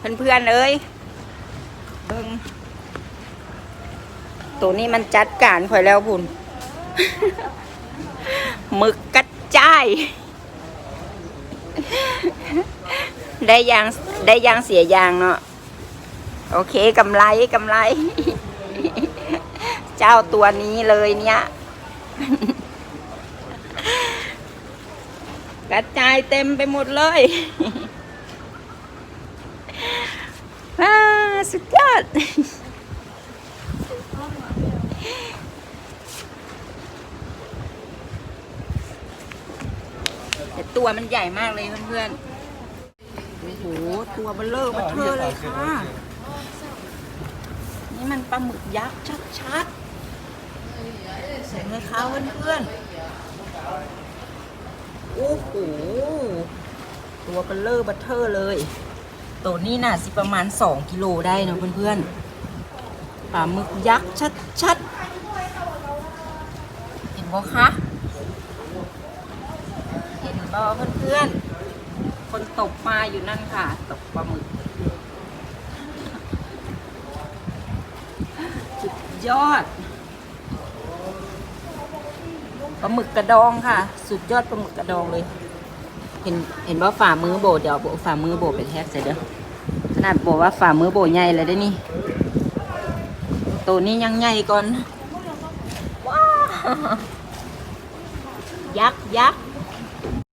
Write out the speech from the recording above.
เพื่อนๆเอ้ยเบิงตัวนี้มันจัดการข่อยแล้วพุ่นหมึกกระจายได้ยางได้ยางเสียยางเนาะโอเคกำไรกำไร เจ้าตัวนี้เลยเนี่ยกระจายเต็มไปหมดเลย ว้าสุดยอด แต่ตัวมันใหญ่มากเลยเพื่อนๆ โอ้โห ตัวเบลเลอร์มาเทอเลยค่ะ นี่มันปลาหมึกยักษ์ชัดๆเห็นไหมคะเพื่อนๆ โอ้โห ตัวเบลเลอร์บัตเทอร์เลย ตัวนี้น่ะสิประมาณ 2 กิโลได้เนะเพื่อนๆปลาหมึกยักษ์ชัดๆ เห็นบ่คะเห็นบ่เพื่อนๆ คนตกปลาอยู่นั่นค่ะ ตกปลาหมึกสุดยอดปลาหมึกกระดองค่ะ สุดยอดปลาหมึกกระดองเลย เห็นเห็นว่าฝ่ามือโบเดี๋ยวโบฝ่ามือโบไปแทกใส่เด้อขนาดโบว่าฝ่ามือโบใหญ่เลยได้นี่ตัวนี้ยังใหญ่ก่อนว้ายักษ์ยักษ์